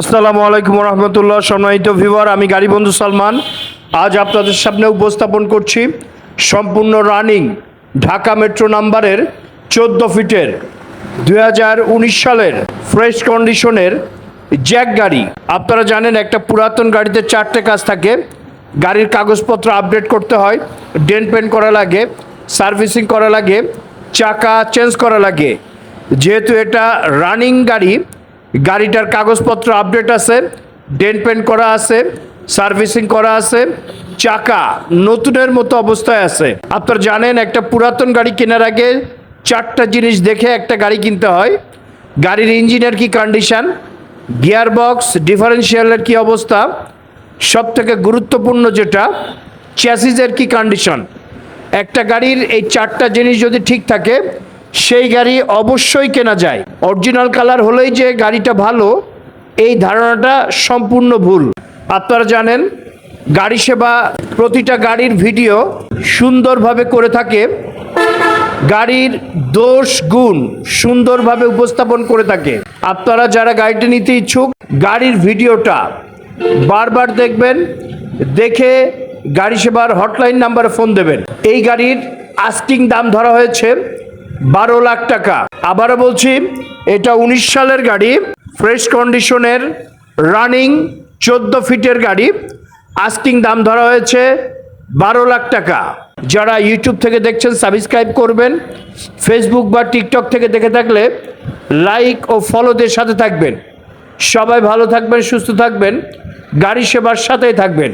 আসসালামু আলাইকুম রহমতুল্লাহ সম্মানিত ভিউয়ার, আমি গাড়ি বন্ধু সালমান। আজ আপনাদের সামনে উপস্থাপন করছি সম্পূর্ণ রানিং ঢাকা মেট্রো নাম্বারের চোদ্দ ফিটের দু হাজার উনিশ সালের ফ্রেশ কন্ডিশনের জ্যাক গাড়ি। আপনারা জানেন একটা পুরাতন গাড়িতে চারটে কাজ থাকে। গাড়ির কাগজপত্র আপডেট করতে হয় ডেন্ট পেন্ট করা লাগে, সার্ভিসিং করা লাগে, চাকা চেঞ্জ করা লাগে। যেহেতু এটা রানিং গাড়ি গাড়িটার কাগজপত্র আপডেট আছে ডেন্ট পেন্ট করা আছে সার্ভিসিং করা আছে, চাকা নতুনের মতো অবস্থায় আছে। আপনারা জানেন, একটা পুরাতন গাড়ি কেনার আগে চারটা জিনিস দেখে একটা গাড়ি কিনতে হয়। গাড়ির ইঞ্জিনের কি কন্ডিশন গিয়ার বক্স ডিফারেন্সিয়ালের কি অবস্থা? সব থেকে গুরুত্বপূর্ণ যেটা চ্যাসিজের কি কন্ডিশন একটা গাড়ির এই চারটা জিনিস যদি ঠিক থাকে সেই গাড়ি অবশ্যই কেনা যায়। অরিজিনাল কালার হলেই যে গাড়িটা ভালো, এই ধারণাটা সম্পূর্ণ ভুল। আপনারা জানেন, গাড়ি সেবা প্রতিটা গাড়ির ভিডিও সুন্দরভাবে করে থাকে। গাড়ির দোষ গুণ সুন্দরভাবে উপস্থাপন করে থাকে। আপনারা যারা গাড়িটি নিতে ইচ্ছুক, গাড়ির ভিডিওটা বারবার দেখবেন, দেখে গাড়ি সেবার হটলাইন নাম্বারে ফোন দেবেন। এই গাড়ির আস্কিং দাম ধরা হয়েছে বারো লাখ টাকা। আবারও বলছি, এটা উনিশ সালের গাড়ি, ফ্রেশ কন্ডিশনের রানিং চোদ্দ ফিটের গাড়ি, আস্কিং দাম ধরা হয়েছে বারো লাখ টাকা। যারা ইউটিউব থেকে দেখছেন, সাবস্ক্রাইব করবেন, ফেসবুক বা টিকটক থেকে দেখে থাকলে লাইক ও ফলোদের সাথে থাকবেন। সবাই ভালো থাকবেন, সুস্থ থাকবেন, গাড়ি সেবার সাথেই থাকবেন।